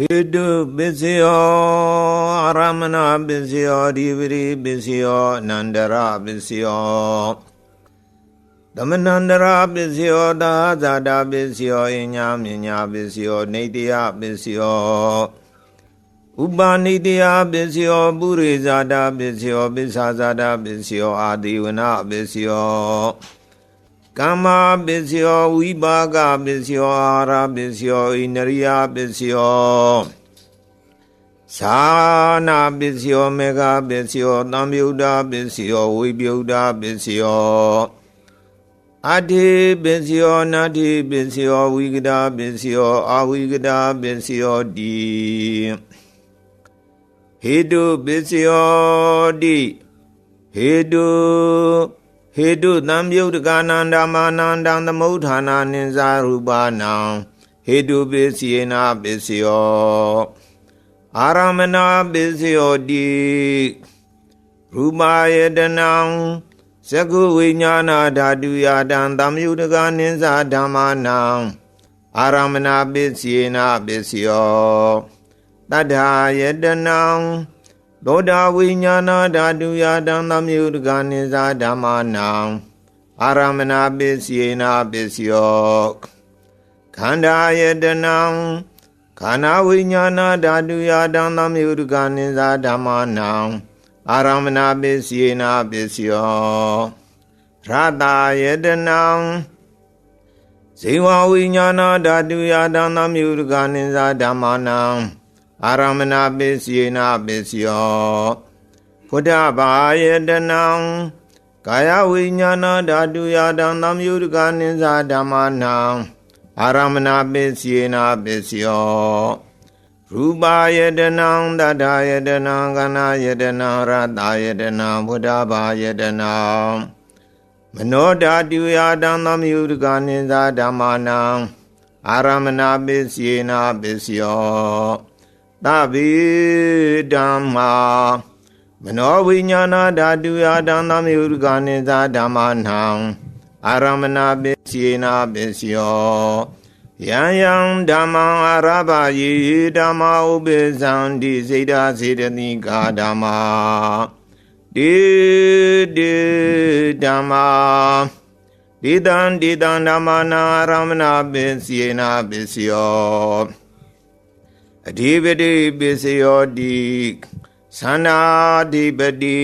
ဟေတုပစ္စယောအာရမဏပစ္စယောဒီပရိပစ္စယောအနန္တရပစ္စယောသမဏန္တရပစ္စယောသာဇာတာပစ္စယောအညာမြညာပစ္စယောနေတယပစ္စယောဥပါနိတယပစ္စယောပုရိဇာတာပစ္စယောပိစ္ဆာဇာတာပစ္စယောအာဒီဝနပစ္စယော ကမ္မာပစ္စယောဝိပါကပစ္စယောအာရပစ္စယောဣန္ဒရိယပစ္စယောသာနာပစ္စယောမေဃပစ္စယောသံယုဒ္ဓပစ္စယောဝိပယုဒ္ဓပစ္စယောအတ္ถิပစ္စယောနတ္ถิပစ္စယောဝိကဒပစ္စယောအာဝိကဒပစ္စယောတိဟေတုပစ္စယောတိဟေတု ဟေတုသံယုတ်တကနန္ဒမာနန္တံသမုဋ္ဌာနာနိဇာရူပနံဟေတုပစ္စယေနပစ္စယောအာရမဏပစ္စယောတိရူပယတနံသကုဝိညာဏဓာတုယတံသမယုတကနိဇာဓမ္မာနံအာရမဏပစ္စယေနပစ္စယောတတ္ထာယတနံ သောတာဝိညာဏဓာတုယတံသမယုတကနိဇာဓမ္မာနံအာရမဏပစ္စယေနပစ္စယောခန္ဓာယတနံခန္ဓာဝိညာဏဓာတုယတံသမယုတကနိဇာဓမ္မာနံအာရမဏပစ္စယေနပစ္စယောရတယတနံဇေဝဝိညာဏဓာတုယတံသမယုတကနိဇာဓမ္မာနံ အာရမဏပစ္စယေနပစ္စယောဘုဒ္ဓဘာယတနံကာယဝိညာဏဓာတုယတံသမယုတကနိဇာဓမ္မာနံအာရမဏပစ္စယေနပစ္စယောရူပယတနံတတ္ထာယတနံကနာယတနံရတယတနံဘုဒ္ဓဘာယတနံမနောဓာတုယတံသမယုတကနိဇာဓမ္မာနံအာရမဏပစ္စယေနပစ္စယော သဗ္ဗေဓမ္မာမနောဝိညာဏဓာတုယတံသမယုတကနိဇာဓမ္မာနံအာရမဏပစ္စယေနပစ္စယောယံယံဓမ္မံအာရဘယေဓမ္မာဥပိသံတိစေတစေတတိကာဓမ္မာတေတေဓမ္မာဒေတံဒေတံဓမ္မာနာရမဏပစ္စယေနပစ္စယော အဓိပတိပစ္စယောတိသန္နာဓိပတိ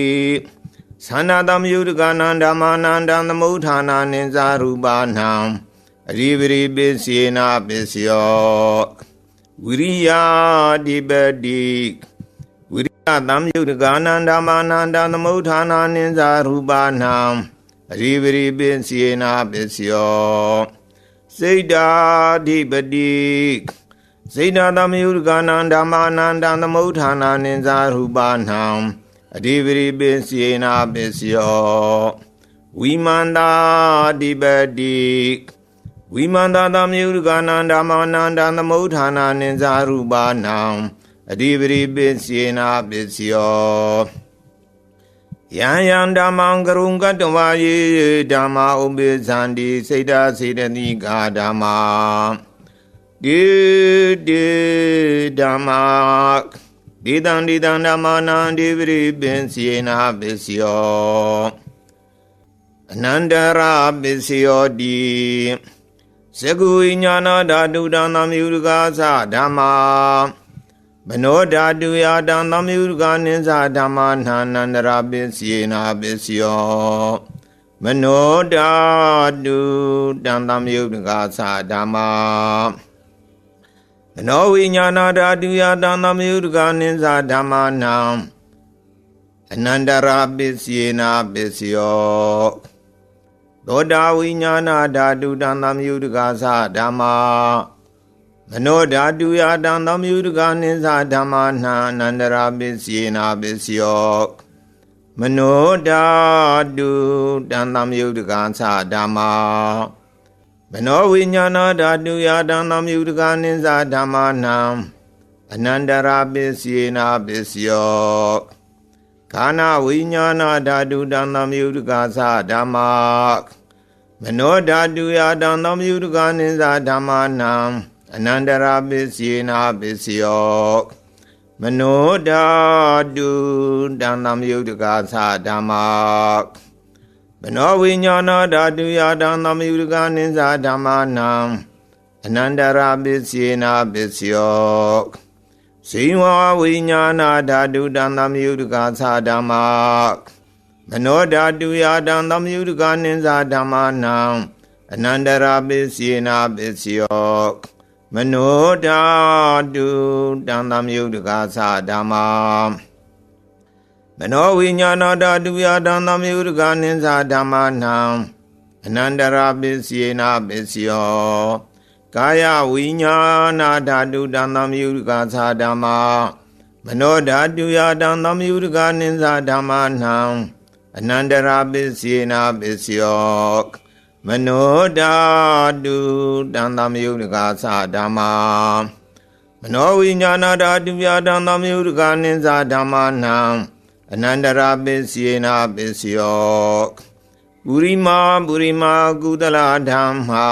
သန္နာသမယုတကနံဓမ္မာနန္တံသမုဋ္ဌာနာနိဇာရူပနံအရိပရိပစ္စယေနပစ္စယောဝိရိယဓိပတိဝိရိယသမယုတကနံဓမ္မာနန္တံသမုဋ္ဌာနာနိဇာရူပနံအရိပရိပစ္စယေနပစ္စယောစိတ်တာဓိပတိ စေတသမယုတကနံဓမ္မာနန္တံသမုဋ္ဌာနာနိဇာရူပနံအဓိပရိပစ္စယေနပစ္စယောဝိမန္တာဓိပတိဝိမန္တာသမယုတကနံဓမ္မာနန္တံသမုဋ္ဌာနာနိဇာရူပနံအဓိပရိပစ္စယေနပစ္စယောယံယံဓမ္မံကရုံကတ္တဝါယေဓမ္မာဥပိသန္တိစေတစေတတိကာဓမ္မာ တိတိဓမ္မာဒီတံဒီတံဓမ္မာနံဒီပရိပင်စီနာပစ္စယောအနန္တရာပစ္စယောတိသကုဝိညာဏဓာတုတံသမယုရကာသဓမ္မာမနောဓာတုယတံသမယုရကာနိသဓမ္မာနာနန္တရာပစ္စယေနာပစ္စယောမနောဓာတုတံသမယုရကာသဓမ္မာ မနောဝိညာဏဓာတုယတံသမယုတကနိသဓမ္မာနံအနန္တရာပစ္စယေနာပစ္စယောသောတာဝိညာဏဓာတုတံသမယုတကသဓမ္မာမနောဓာတုယတံသမယုတကနိသဓမ္မာနံအနန္တရာပစ္စယေနာပစ္စယောမနောဓာတုတံသမယုတကသဓမ္မာ မနောဝိညာဏဓာတုယတံသမယုတကနိစ္စဓမ္မာနံအနန္တရာပစ္စယေနာပစ္စယောခန္ဓာဝိညာဏဓာတုတံသမယုတကသဓမ္မာမနောဓာတုယတံသမယုတကနိစ္စဓမ္မာနံအနန္တရာပစ္စယေနာပစ္စယောမနောဓာတုတံသမယုတ်တကာသဓမ္မာမ နောဝိညာဏဓာတုယတံသမယုတ်တကာနိသဓမ္မာနံအနန္တရာပစ္စယေနာပစ္စယောဇိဝဝိညာဏဓာတုတံသမယုတ်တကာသဓမ္မာမနောဓာတုယတံသမယုတ်တကာနိသဓမ္မာနံအနန္တရာပစ္စယေနာပစ္စယောမနောဓာတုတံသမယုတ်တကာသဓမ္မာ မနောဝိညာဏဓာတုယတံသမယုတ်တကာနိသဓမ္မာနံအနန္တရာပစ္စယေနာပစ္စယောကာယဝိညာဏဓာတုတံသမယုတ်တကာသဓမ္မာမနောဓာတုယတံသမယုတ်တကာနိသဓမ္မာနံအနန္တရာပစ္စယေနာပစ္စယောမနောဓာတုတံသမယုတ်တကာသဓမ္မာမနောဝိညာဏဓာတုယတံသမယုတ်တကာနိသဓမ္မာနံ အနန္တရာပစ္စယေနာပစ္စယောပုရိမာပုရိမာကုသလဓမ္မာ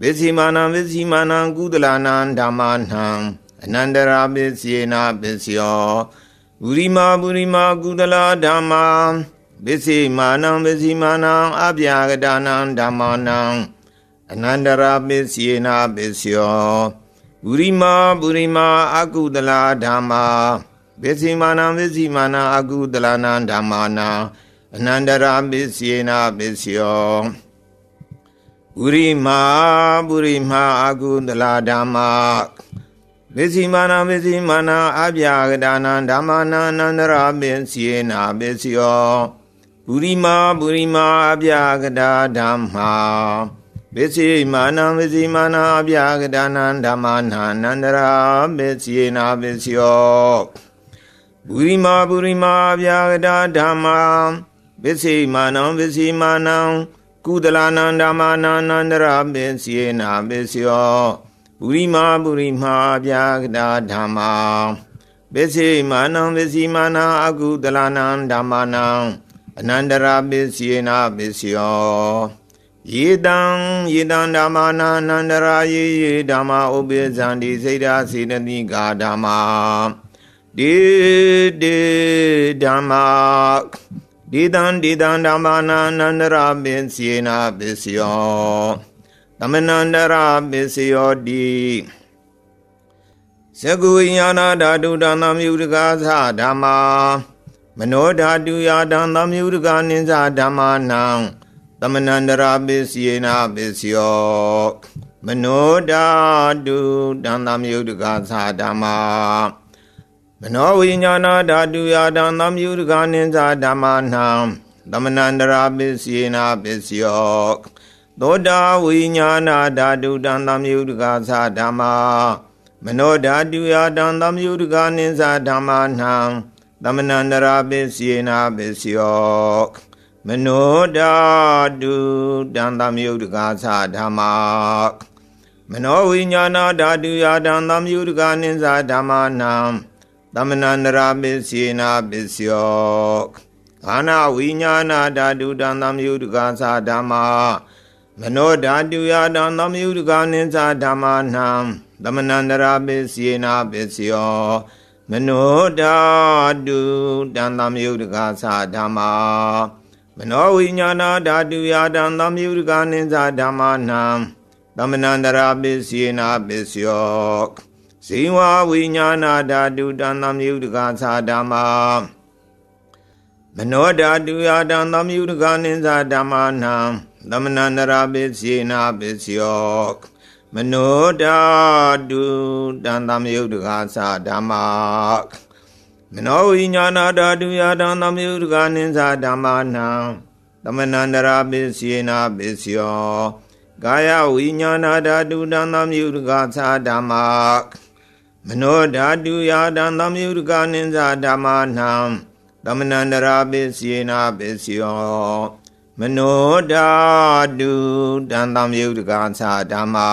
ပစ္စည်းမာနံပစ္စည်းမာနံကုသလနာဓမ္မာနံအနန္တရာပစ္စယေနာပစ္စယောပုရိမာပုရိမာကုသလဓမ္မာပစ္စည်းမာနံပစ္စည်းမာနံအပြာကတာနံဓမ္မာနံအနန္တရာပစ္စယေနာပစ္စယောပုရိမာပုရိမာအကုသလဓမ္မာ ပစ္စည်းမာနံပစ္စည်းမာနံအကုသလနာဓမ္မာနံအနန္တရာပစ္စယေနာပစ္စယောပုရိမာပုရိမာအကုသလဓမ္မာပစ္စည်းမာနံပစ္စည်းမာနံအပြာကတာနံဓမ္မာနံအနန္တရာပစ္စယေနာပစ္စယောပုရိမာပုရိမာအပြာကတာဓမ္မာပစ္စည်းမာနံပစ္စည်းမာနံအပြာကတာနံဓမ္မာနံအနန္တရာပစ္စယေနာပစ္စယော ပုရိမာပုရိမာအပြာကတာဓမ္မာပစ္စည်းမာနံပစ္စည်းမာနံကုသလနာဓမ္မာနံအနန္တရာပစ္စယေနာပစ္စယောပုရိမာပုရိမာအပြာကတာဓမ္မာပစ္စည်းမာနံပစ္စည်းမာနံအကုသလနာဓမ္မာနံအနန္တရာပစ္စယေနာပစ္စယောယေတံယေတံဓမ္မာနာအနန္တရာယေယေဓမ္မာဥပိဇံတိစိတ်ဓာစေတတိကာဓမ္မာ ဒေဒေဓမ္မာဒေတံဒေတံဓမ္မာနာအနန္တရာပစ္စယေနာပစ္စယောသမဏန္တရာပစ္စယောတိသကုဝိညာဏဓာတုတံသမယုတကာသဓမ္မာမနောဓာတုယာတံသမယုတကာနိစ္စဓမ္မာနံသမဏန္တရာပစ္စယေနာပစ္စယောမနောဓာတုတံသမယုတကာသဓမ္မာ မနောဝိညာဏဓာတုယာတံသမယုတကာနိစ္စဓမ္မာနံသမဏန္တရာပစ္စယေနာပစ္စယောသောတာဝိညာဏဓာတုတံသမယုတကာသဓမ္မာမနောဓာတုယာတံသမယုတကာနိစ္စဓမ္မာနံသမဏန္တရာပစ္စယေနာပစ္စယောမနောဓာတုတံသမယုတကာသဓမ္မာမနောဝိညာဏဓာတုယာတံသမယုတကာနိစ္စဓမ္မာနံ သမဏန္တရာပစ္စယေနာပစ္စယောခန္ဓာဝိညာဏဓာတုတံသမယုတကာသဓမ္မာမနောဓာတုယာတံသမယုတကာနိစ္စဓမ္မာနံသမဏန္တရာပစ္စယေနာပစ္စယောမနောဓာတုတံသမယုတကာသဓမ္မာမနောဝိညာဏဓာတုယာတံသမယုတကာနိစ္စဓမ္မာနံသမဏန္တရာပစ္စယေနာပစ္စယော ဇိဝဝိညာဏဓာတုတံသမယုတကာသဓမ္မာမနောဓာတုယာတံသမယုတကာနိစ္စဓမ္မာနံသမဏန္တရာပစ္စေနာပစ္စယောမနောဓာတုတံသမယုတ်တကာသဓမ္မာမနောဝိညာဏဓာတုယတံသမယုတ်တကာနိသဓမ္မာနံသမဏန္တရာပစ္စေနာပစ္စယောကာယဝိညာဏဓာတုတံသမယုတ်တကာသဓမ္မာ မနောဓာတုယတံသမယုတ်တကာနိသဓမ္မာနံသမဏန္တရာပစ္စေနာပစ္စယောမနောဓာတုတံတံယုတ်တကာသဓမ္မာ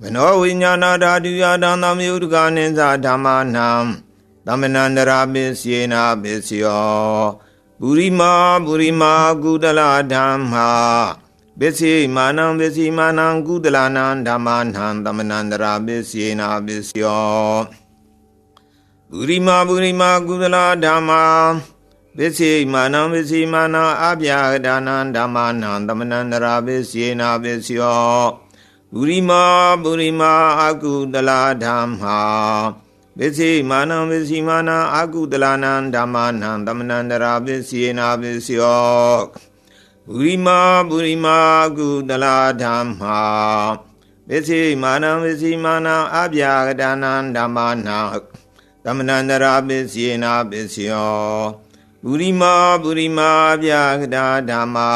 မနောဝိညာဏဓာတုယတံတံယုတ်တကာနိသဓမ္မာနံသမဏန္တရာပစ္စေနာပစ္စယောပုရိမာပုရိမာကုတလဓမ္မာ ပပစ္စည်းမာနံပစ္စည်းမာနံကုသလနာဓမ္မနာသမဏန္တရာပစ္စယေနာပစ္စယောပုရိမာပုရိမာကုသလဓမ္မာပစ္စည်းမာနံပစ္စည်းမာနံအပြာဒါနံဓမ္မနာသမဏန္တရာပစ္စယေနာပစ္စယောပုရိမာပုရိမာအကုသလဓမ္မာပစ္စည်းမာနံပစ္စည်းမာနံအကုသလနံဓမ္မနာသမဏန္တရာပစ္စယေနာပစ္စယော ပုရိမာပုရိမာကုသလဓမ္မာပစ္စည်းမာနံပစ္စည်းမာနံအပြာဒါနံဓမ္မနာသမဏန္တရာပစ္စယေနာပစ္စယောပုရိမာပုရိမာပြာကတာဓမ္မာ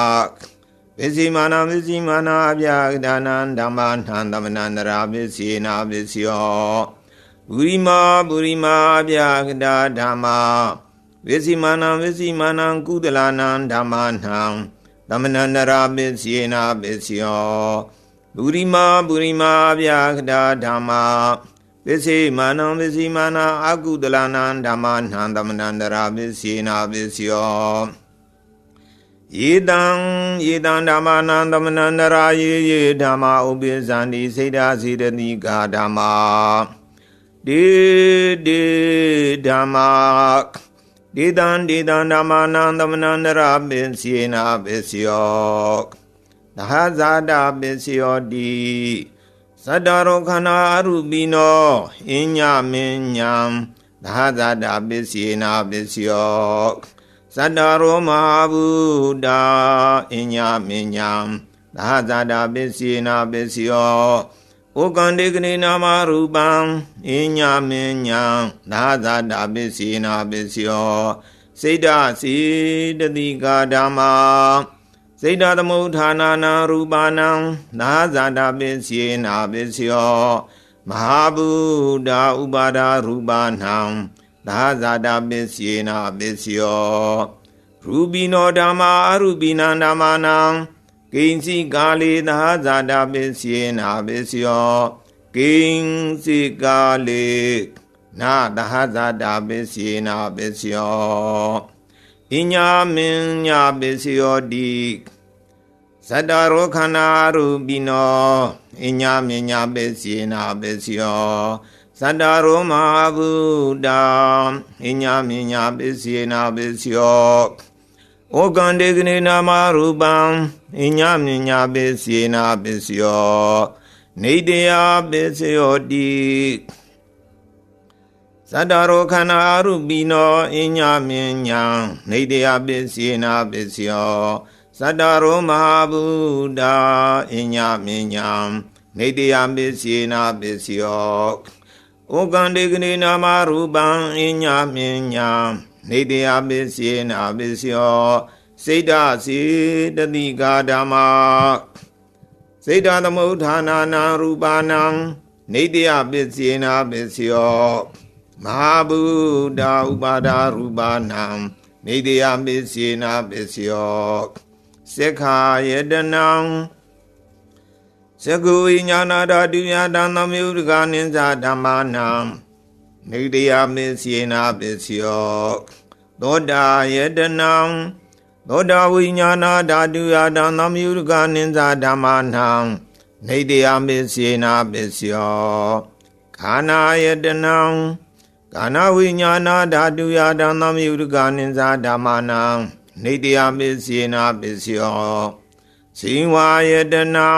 ပစ္စည်းမာနပစ္စည်းမာနာပြာကတာနံဓမ္မာနံသမဏန္တရာပစ္စယေနာပစ္စယောပုရိမာပုရိမာပြာကတာဓမ္မာပစ္စည်းမာနပစ္စည်းမာနံကုသလနံဓမ္မာနံ သမဏန္တရာပစ္စယေနာပစ္စယောပုရိမာပုရိမာပြာကတာဓမ္မာပစ္စေမာနံပစ္စီမာနာအကုတလနာဓမ္မနံသမဏန္တရာပစ္စေနာပစ္စယောယေတံယေတံဓမ္မနံသမဏန္တရာယေယေဓမ္မဥပိသန္တိစေတာစေတတိကာဓမ္မာဒေဒေဓမ္မာ ဒေတံဒေတံဓမ္မနံသမဏန္တရာပစ္စေနာပစ္စယောသဟဇာတာပစ္စယောတိသတ္တရောခန္ဓာအရုပိနောအညမင်းညာသာဇာတာပစ္စယေနာပစ္စယောသတ္တရောမဟာဗုဒ္ဓအညမင်းညာသာဇာတာပစ္စယေနာပစ္စယော ဩကန္တေကနေနာမရူပံအညမင်းညာသာဇာတာပစ္စယေနာပစ္စယောစိတ်တစီတတိကာဓမ္မာစေတသမုဋ္ဌာနာနာရူပါနံနာဇာတာပစ္စယေနာပစ္စယောမဟာဗုဒ္ဓဥပါဒရူပါနံနာဇာတာပစ္စယေနာပစ္စယောရူပိနောဓမ္မာအရူပိနံဓမ္မာနံ ကိဉ္စီကာလေနာဇာတာပစ္စယေနာပစ္စယောကိဉ္စီကာလေနာသဟဇာတာပစ္စယေနာပစ္စယောအညာမင်းညာပစ္စယောတိသတ္တရောခန္ဓာရူပိနောအညာမင်းညာပစ္စယေနာပစ္စယောသတ္တရောမဟာဗုဒ္ဓအညာမင်းညာပစ္စယေနာပစ္စယော ဩကန္တေကနေနာမရူပံအညာမင်းညာပစ္စယေနာပစ္စယောနေတယပစ္စယောတိသတ္တရောခန္ဓာအရုပိနောအညမြညာနေတယပစ္စယေနာပစ္စယောသတ္တရောမဟာဗုဒ္ဓအညမြညာနေတယပစ္စယေနာပစ္စယောဩကန္တေကနေနာမရူပံအညမြညာ နေတယပစ္စယေနာပစ္စယောစိတ်ဓာစေတတိကာဓမ္မာစိတ်ဓာသမုဋ္ဌာနာနာရူပါနံနေတယပစ္စယေနာပစ္စယောမဟာဗုဒ္ဓဥပါဒရူပနာနေတယပစ္စေနာပစ္စယောသက္ခာယတနံသကုဝိညာဏဓာတုယတံသမယုဒကနိစ္စဓမ္မာနံ နေတယပစ္စေနာပစ္စယောသောတာယတနံသောတာဝိညာဏဓာတုယတံသမယုဒကနိစ္စဓမ္မာနံနေတယပစ္စေနာပစ္စယောခန္ဓာယတနံကာနဝိညာဏဓာတုယဓမ္မမြုဒကနိဇာဓမ္မနံနေတယပစ္စေနာပစ္စယောဇိဝါယတနံ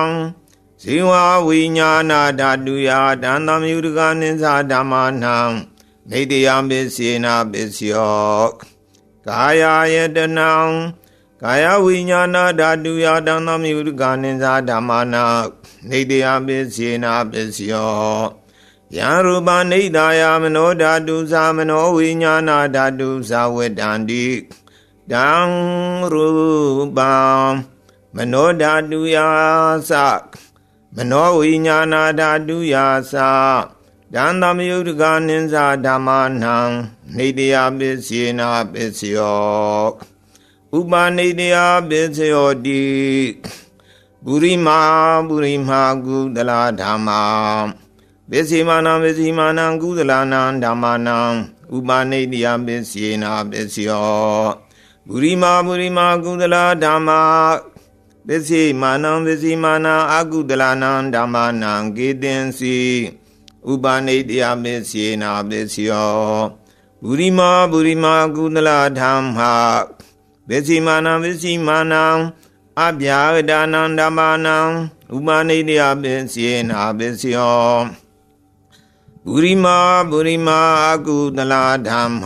ဇိဝါဝိညာဏဓာတုယဓမ္မမြုဒကနိဇာဓမ္မနံနေတယပစ္စေနာပစ္စယောကာယယတနံကာယဝိညာဏဓာတုယဓမ္မမြုဒကနိဇာဓမ္မနံနေတယပစ္စေနာပစ္စယောယံရူပနိဒာယမနောဓာတုသာမနောဝိညာဏဓာတုသာဝတ္တန္တိတံရူပံမနောဓာတုယာသ မနောဝိညာဏဓာတုယာသဒံသမယုဒကနိစ္စဓမ္မနံနေတယပစ္စေနာပစ္စယောဥပနေတယပစ္စယောတိပုရိမာပုရိမာကုသလဓမ္မာပစ္စေမာနံပစ္စေမာနံကုသလနာဓမ္မာနံဥပနိတယပစ္စေနာပစ္စယောပုရိမာပုရိမာကုသလဓမ္မာ ပစ္စိမာနံပစ္စည်းမာနံအာကုဒလနံဓမ္မနံကေတင်စီဥပနိတယပစ္စေနာပစ္စယောဘူရိမာဘူရိမာကုဒလဓမ္မပစ္စိမာနံပစ္စည်းမာနံအဗျာဂဒနံဓမ္မနံဥပနိတယပစ္စေနာပစ္စယောဘူရိမာဘူရိမာအကုဒလဓမ္မ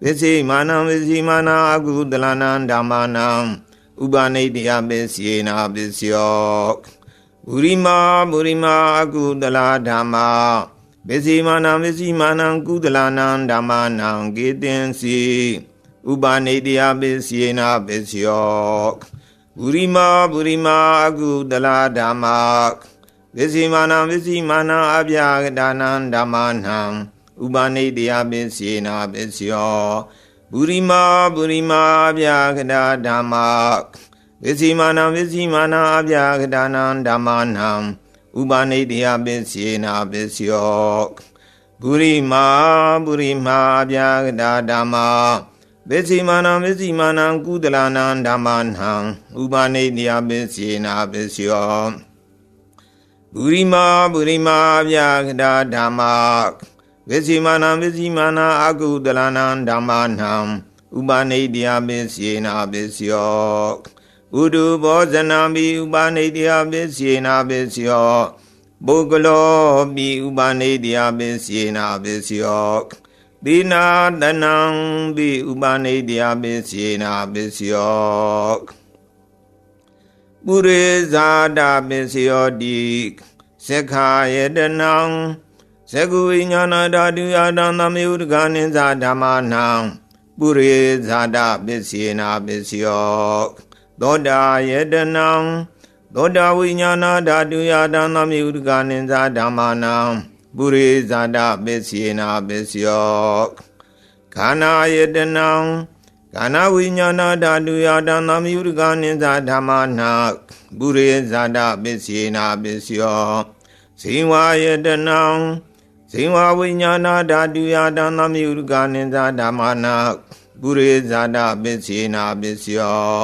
ပစ္စိမာနံပစ္စည်းမာနံအကုဒလနံဓမ္မနံ ဥပနိတယပစ္စေနာပစ္စယောဘူရိမာဘူရိမာအကုဒလဓမ္မာပစ္စေမာနံပစ္စီမာနံကုဒလနံဓမ္မာနံကေတင်စီဥပနိတယပစ္စေနာပစ္စယောဘူရိမာဘူရိမာအကုဒလဓမ္မာပစ္စေမာနံပစ္စီမာနံအပြာကဒါနံဓမ္မာနံဥပနိတယပစ္စေနာပစ္စယော ပုရိမာပုရိမာအပြာခဒာဓမ္မာဝိစီမာနံဝိစီမာနံအပြာခဒာနံဓမ္မာနံဥပနိတယပစ္စေနာပစ္စယောပုရိမာပုရိမာအပြာခဒာဓမ္မာဝိစီမာနံဝိစီမာနံကုသလနံဓမ္မာနံဥပနိတယပစ္စေနာပစ္စယောပုရိမာပုရိမာအပြာခဒာဓမ္မာ ဝိစီမာနံဝိစီမာနအကုတလနံဓမ္မာနံဥပနိတယပစ္စေနာပစ္စယောဥဒုဘောဇနံမိဥပနိတယပစ္စေနာပစ္စယောပုဂ္ဂလောမိဥပနိတယပစ္စေနာပစ္စယောသီနာတနံပိဥပနိတယပစ္စေနာပစ္စယောပုရိဇာတပစ္စယောတိသက္ခာယတနံ ဇဂုဝိညာဏဓာတုယတံသမယုတကနိဇာဓမ္မနံပုရိဇာတပစ္စေနာပစ္စယောသောတာယတနံသောတာဝိညာဏဓာတုယတံသမယုတကနိဇာဓမ္မနံပုရိဇာတပစ္စေနာပစ္စယောခန္ဓာယတနံခန္ဓာဝိညာဏဓာတုယတံသမယုတကနိဇာဓမ္မနံပုရိဇာတပစ္စေနာပစ္စယောဇိဝယတနံ ဇိဝဝိညာဏဓာတုယတံသမယုရကနိဇာဓမ္မနာပုရိဇာတပစ္စေနာပစ္စယော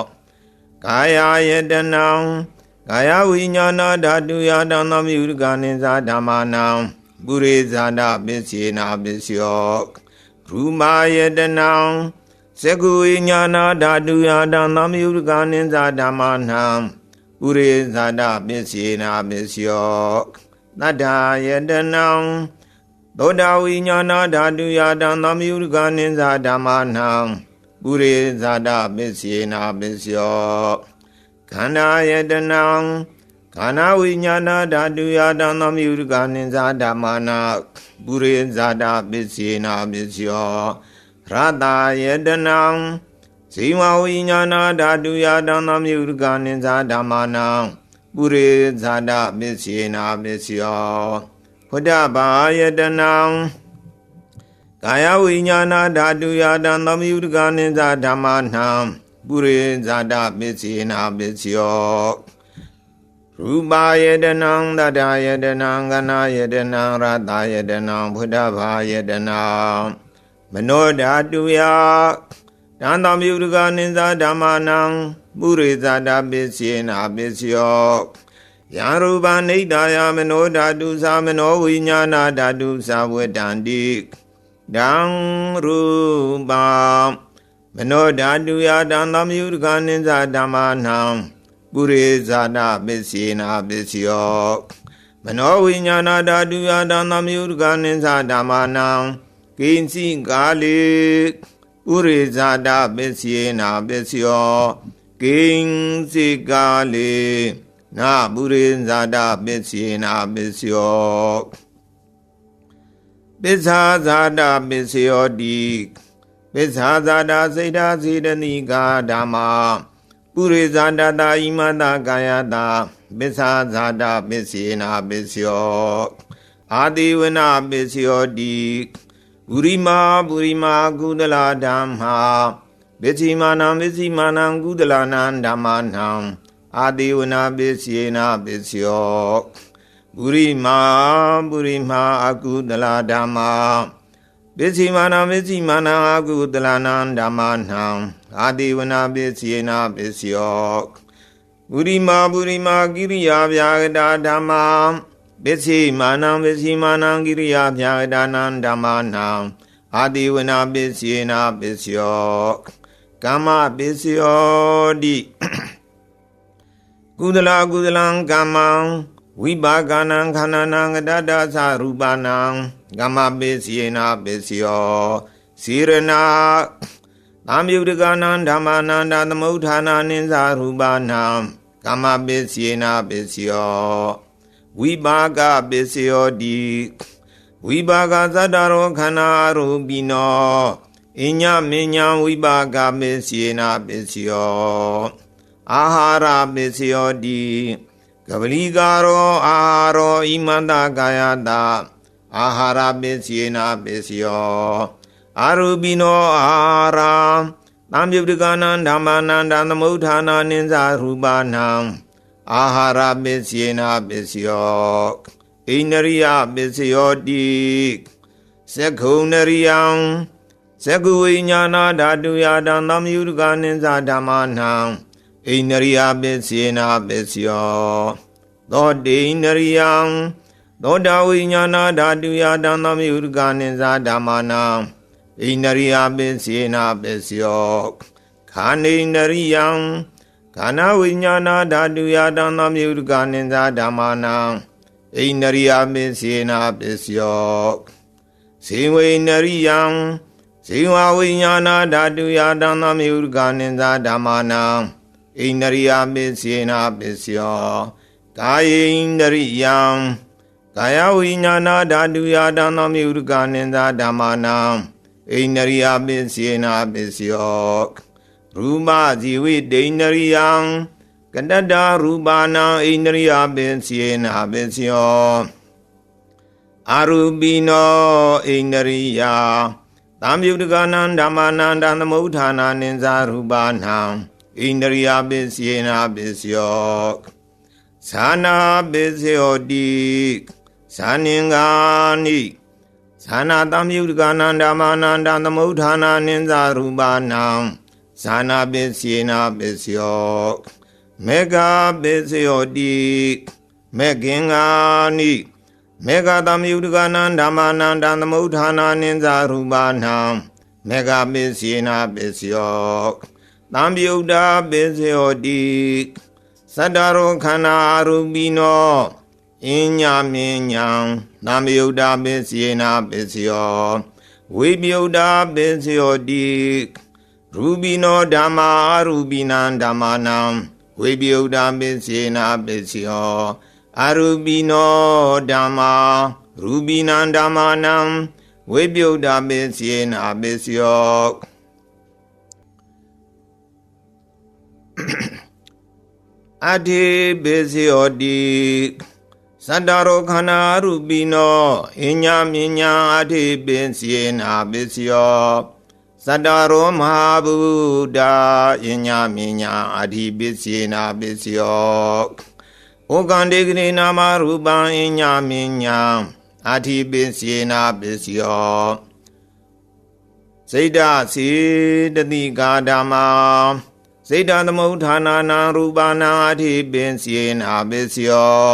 ကာယယတနံကာယဝိညာဏဓာတုယတံသမယုရကနိဇာဓမ္မနာပုရိဇာတပစ္စေနာပစ္စယောရူမာယတနံသကုဝိညာဏဓာတုယတံသမယုရကနိဇာဓမ္မနာပုရိဇာတပစ္စေနာပစ္စယောတတ္ထာယတနံ သောတာဝိညာဏဓာတုယတံသမယုရကနိဇာဓမ္မနံပုရိဇာတပစ္စေနာပစ္စယောခန္ဓာယတနံခန္ဓာဝိညာဏဓာတုယတံသမယုရကနိဇာဓမ္မနာပုရိဇာတပစ္စေနာပစ္စယောရတယတနံဇိမဝိညာဏဓာတုယတံသမယုရကနိဇာဓမ္မနာပုရိဇာတပစ္စေနာပစ္စယော ဖုဒ္ဓဘာယတနံကာယဝိညာဏဓာတုယတံသမယုတကနိဇာဓမ္မနံပုရိဇာတပစ္စေနာပစ္စယောရူပါယတနံတတယတနံကနာယတနံရတယတနံဖုဒ္ဓဘာယတနံမနောဓာတုယတံသမယုတကနိဇာဓမ္မနံပုရိဇာတပစ္စေနာပစ္စယော ယံရူပနိဒာယမနောဓာတုသာမနောဝိညာဏဓာတုသာဝတ္တန္တိဒံရူပမနောဓာတုယတံသမယုဒကနိဇာဓမ္မာနံပုရိဇာနာပစ္စေနာပစ္စယောမနောဝိညာဏဓာတုယတံသမယုဒကနိဇာဓမ္မာနံကိဉ္စီကာလေပုရိဇာတပစ္စေနာပစ္စယောကိဉ္စီကာလေ နာပုရိဇာတပစ္စေနာပစ္စယောပစ္ဆာဇာတပစ္စယောတိပစ္ဆာဇာတစေတာစေတနိကာဓမ္မာပုရိဇာတတာဣမတကာယတာပစ္ဆာဇာတပစ္စေနာပစ္စယောအာတိဝနာပစ္စယောတိပုရိမာပုရိမာကုသလာဓမ္မာပစ္စိမာနံပစ္စိမာနံကုသလာနံဓမ္မာနံ အာတိဝနာပစ္စယေနာပစ္စယောပုရိမာပုရိမာအကုတလာဓမ္မာပစ္စည်းမာနပစ္စည်းမာနအကုတလနံဓမ္မနံအာတိဝနာပစ္စယေနာပစ္စယောပုရိမာပုရိမာကိရိယာဗျာဂတာဓမ္မာပစ္စိမာနံပစ္စိမာနံကိရိယာဗျာဂတာနံဓမ္မာနံအာတိဝနာပစ္စေနာပစ္စယောကမ္မပစ္စယောတိ ကုသလကုသလံကမ္မံဝိပါကနံခန္ဓာနံကတတသရူပနံကမ္မပစ္စယေနာပစ္စယောစေရနာသာမြုတကနံဓမ္မာနန္တသမုဋ္ဌာနာနိသရူပနံကမ္မပစ္စယေနာပစ္စယောဝိပါကပစ္စယောတိဝိပါကသတ္တရောခန္ဓာရူပိနောအညမဉ္ဇံဝိပါကပစ္စယေနာပစ္စယော အာဟာရပစ္စယောတိကပလီကာရောအာဟာရောဣမန္တကာယတာအာဟာရပစ္စယေနာပစ္စယောအာရူပိနောအာဟာရသံယုတ်တကနံဓမ္မာနန္တသမုဋ္ဌာနာနိသရူပနံအာဟာရပစ္စယေနာပစ္စယောဣန္ဒရိယပစ္စယောတိသက္ခုဏရိယံသက္ကုဝိညာဏဓာတုယတံသမယုတကနိသဓမ္မာနံ ဣန္ဒရိယပစ္စယေနာပစ္စယောသောတိန္ဒရိယံသောတာဝိညာဏဓာတုယတံသမယုတကနိသဓမ္မာနံဣန္ဒရိယပစ္စယေနာပစ္စယောခန္ဓိန္ဒရိယံခန္ဓာဝိညာဏဓာတုယတံသမယုတကနိသဓမ္မာနံဣန္ဒရိယပစ္စယေနာပစ္စယောဇေဝိန္ဒရိယံဇေဝဝိညာဏဓာတုယတံသမယုတကနိသဓမ္မာနံ ဣန္ဒရိယပစ္စယေနာပစ္စယောကာယေဣန္ဒရိယံကာယဝိညာဏဓာတုယတံသမယုတကနိသဓမ္မာနံဣန္ဒရိယပစ္စယေနာပစ္စယောရူပဇီဝိဒိန္ဒရိယံကတတရူပနာဣန္ဒရိယပစ္စယေနာပစ္စယောအာရူပိနောဣန္ဒရိယသံယုတကနံဓမ္မနန္တသမုဋ္ဌာနာနိဇာရူပနံ ဣန္ဒရိယပစ္စယေနာပစ္စယောသနာပစ္စယောတိသနင်္ဂာနိသနာတမယုတကနံဓမ္မနန္တသမုဋ္ဌာနာနိဇာရူပနံသနာပစ္စယေနာပစ္စယောမေဃပစ္စယောတိမေကင်္ဂာနိမေဃတမယုတကနံဓမ္မနန္တသမုဋ္ဌာနာနိဇာရူပနံမေဃပစ္စယေနာပစ္စယော သံယုတ်တာပစ္စယောတိသတ္တရောခန္ဓာအရူပိနောအင်းညာမင်းညာသံယုတ်တာပစ္စယေနာပစ္စယောဝိပယုတ်တာပစ္စယောတိရူပိနောဓမ္မာအရူပိနံဓမ္မာနံဝိပယုတ်တာပစ္စယေနာပစ္စယောအရူပိနောဓမ္မာရူပိနံဓမ္မာနံဝိပယုတ်တာပစ္စယေနာပစ္စယော အထေပိစယောတိသတ္တရောခန္ဓာရူပိနောအညာမြညာအထေပိစေနာပိစယောသတ္တရောမဟာဗုဒ္ဓအညာမြညာအထိပိစေနာပိစယောဩကံတေကိနာမရူပံအညာမြညာအထိပိစေနာပိစယောစိတ်ဓာစေတတိကာဓမ္မာ စေတသမုဋ္ဌာနာနာရူပနာအထိပင်စေနာပစ္စယော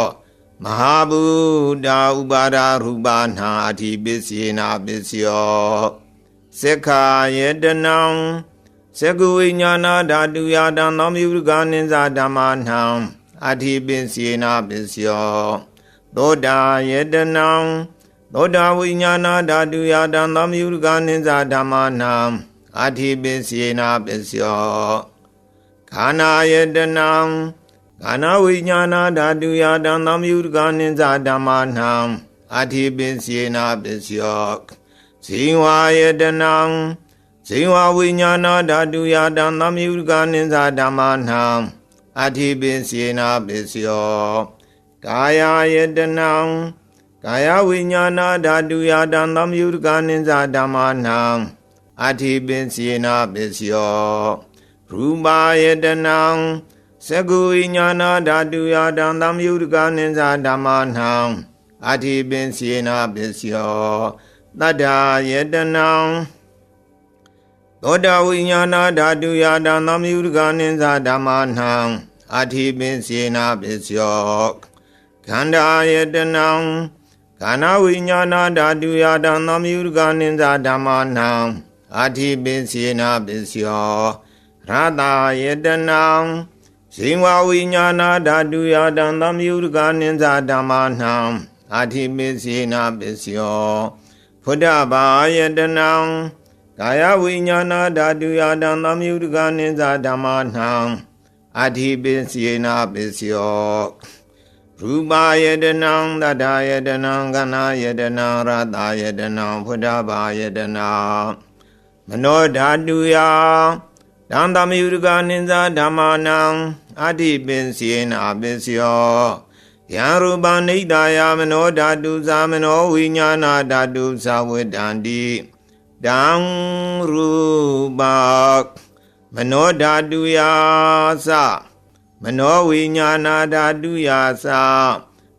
မဟာဗုဒ္ဓဥပါဒရူပနာအထိပစ္စေနာပစ္စယောသက္ခာယေတနံသက္ကုဝိညာဏဓာတုယတံသောမြုကနိဇာဓမ္မာနံအထိပစ္စေနာပစ္စယောသောတာယေတနံသောတာဝိညာဏဓာတုယတံသောမြုကနိဇာဓမ္မာနံအထိပစ္စေနာပစ္စယော ခန္ဓာယတနံခန္ဓာဝိညာဏဓာတုယတံသမယုတကနိစ္စဓမ္မာနံအထိပစ္စေနာပစ္စယောဇိဝယတနံဇိဝဝိညာဏဓာတုယတံသမယုတကနိစ္စဓမ္မာနံအထိပစ္စေနာပစ္စယောကာယယတနံကာယဝိညာဏဓာတုယတံသမယုတကနိစ္စဓမ္မာနံအထိပစ္စေနာပစ္စယော ရူပါယတနံသကုဝိညာဏဓာတုယတံသမယုတကနိစ္စဓမ္မာနံအထိပင်စေနာပစ္စယောတတ္ထာယတနံသောတာဝိညာဏဓာတုယတံသမယုတကနိစ္စဓမ္မာနံအာတိပင်စေနာပစ္စယောခန္ဓာယတနံခန္ဓာဝိညာဏဓာတုယတံသမယုကနိဇာဓမ္မနံအာတိပင်စေနာပစ္စယော ရတာယတနံဇိဝဝိညာဏဓာတုယတံသမယုကနိဇာဓမ္မနံအာတိပင်စေနာပစ္စယောဖုဒ္ဓဘာယတနံကာယဝိညာဏဓာတုယတံသမယုကနိဇာဓမ္မနံအာတိပင်စေနာပစ္စယောရူပယတနံတတယတနံကနာယတနံရတယတနံဖုဒ္ဓဘာယတနံမနောဓာတုယ တံသမယုကနိဇာဓမ္မနံအာတိပင်စေနာပစ္စယောယံရူပနိဒာယမနောဓာတုသာမနောဝိညာဏဓာတုသာဝေတံတိတံရူပမနောဓာတုယာသမနောဝိညာဏဓာတုယာသ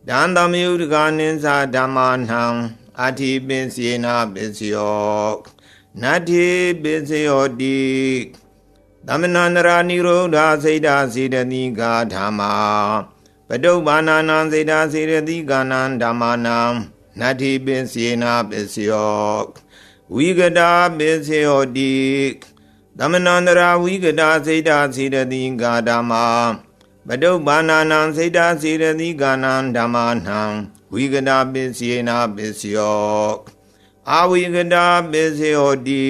တံသမယုတကနိသဓမ္မနံအာတိပင်စေနာပစ္စယောနတ္ထိပစ္စယောတိ သမဏန္တရာနိရောဓစေတစေတတိကာဓမ္မာပတုပ္ပန္နာနံစေတစေတတိကာနံဓမ္မာနံနတ္ထိပင်စေနာပစ္စယောဝိကတာပစ္စယောတိသမဏန္တရာဝိကတာစေတစေတတိကာဓမ္မာပတုပ္ပန္နာနံစေတစေတတိကာနံဓမ္မာနံဝိကတာပစ္စယေနာပစ္စယောအာဝိကတာပစ္စယောတိ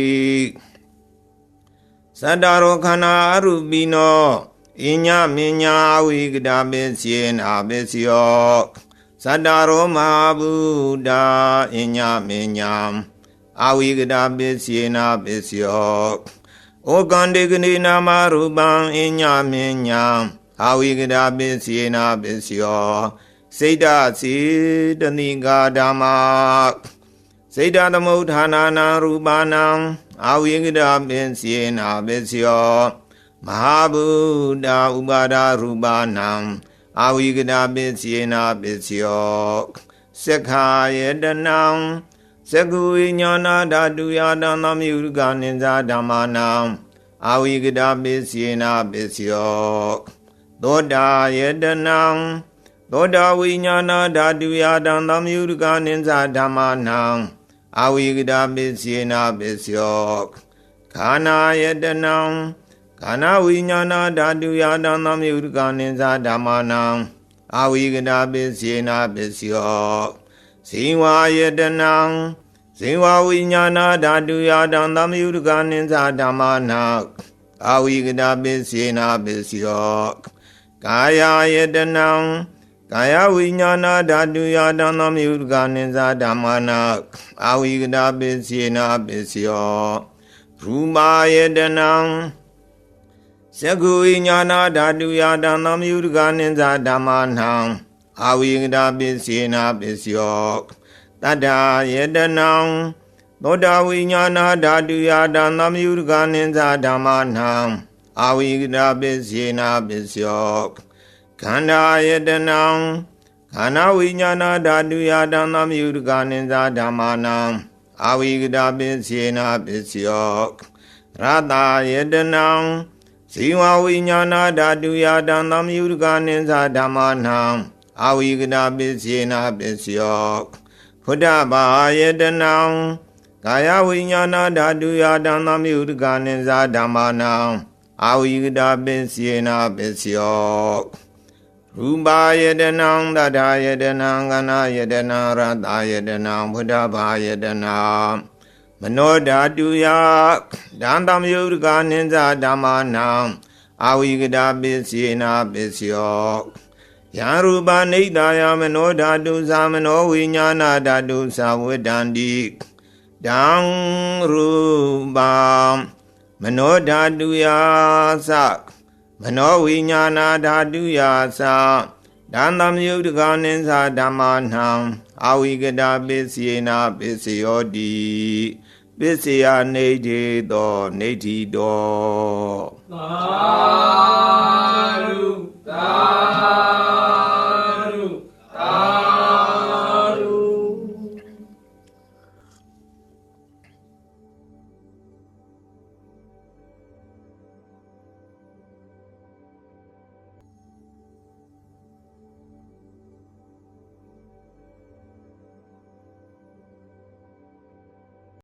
သတ္တရောခန္ဓာအရူပိနောအညမညာဝိကတာပစ္စယေနာပစ္စယောသတ္တရောမဟာဗုဒ္ဓအညမညာအာဝိကတာပစ္စယေနာပစ္စယောဩကန္တေကနိနာမရူပံအညမညာအာဝိကတာပစ္စယေနာပစ္စယောစိတ်တစီတနိကာဓမ္မာစိတ်တသမုဋ္ဌာနာနာရူပနာ အာဝိကတာပစ္စယေနာပစ္စယောမဟာဗုဒ္ဓဥပါဒရူပနာအာဝိကတာပစ္စယေနာပစ္စယောသက္ခာယတနံသကုဝိညာဏဓာတုယတံသမယုကနိဇာဓမ္မာနံအာဝိကတာပစ္စယေနာပစ္စယောသောတာယတနံသောတာဝိညာဏဓာတုယတံသမယုကနိဇာဓမ္မာနံ အာဝိကတာပစ္စယေနာပစ္စယောခာနာယတနံခန္ဓာဝိညာဏဓာတုယတံသမယုကနိဇာဓမ္မာနံအာဝိကတာပစ္စယေနာပစ္စယောဇိဝါယတနံဇိဝဝိညာဏဓာတုယတံသမယုကနိဇာဓမ္မာနံအာဝိကတာပစ္စယေနာပစ္စယောကာယယတနံ ကာယဝိညာဏဓာတုယတံသမယုကနိဇာဓမ္မာနံအာဝိကတာပစ္စယေနာပစ္စယောရူမာယတနံသကုဝိညာဏဓာတုယတံသမယုကနိဇာဓမ္မာနံအာဝိကတာပစ္စယေနာပစ္စယောတတ္ထာယတနံသောတာဝိညာဏဓာတုယတံသမယုကနိဇာဓမ္မာနံအာဝိကတာပစ္စယေနာပစ္စယော ခန္ဓာယတနံခန္ဓာဝိညာဏဓာတုယတံသမယုကနိဇာဓမ္မာနံအာဝိကတာပစ္စယေနာပစ္စယောရတယတနံဇိဝဝိညာဏဓာတုယတံသမယုကနိဇာဓမ္မာနံအာဝိကတာပစ္စယေနာပစ္စယောဖုဒ္ဓဘာယတနံကာယဝိညာဏဓာတုယတံသမယုကနိဇာဓမ္မာနံအာဝိကတာပစ္စယေနာပစ္စယော ရူပါယတနံတထာယတနံကနာယတနံရတယတနံဘုဒ္ဓဘာယတနံမနောဓာတုယဒံတမယုဒကနိဇာဓမ္မာနံအာဝိကတာပစ္စယေနာပစ္စယောယံရူပနိဒာယမနောဓာတုသာမနောဝိညာဏဓာတုသာဝတ္တန္တိဒံရူပမနောဓာတုယသ မနောဝိညာဏဓာတုယာသဒံသမယုတကနိသဓမ္မာနံအာဝိကတာပစ္စယေနာပစ္စယောတိပစ္စယနေတိတောနေတိတောသာဓုသာ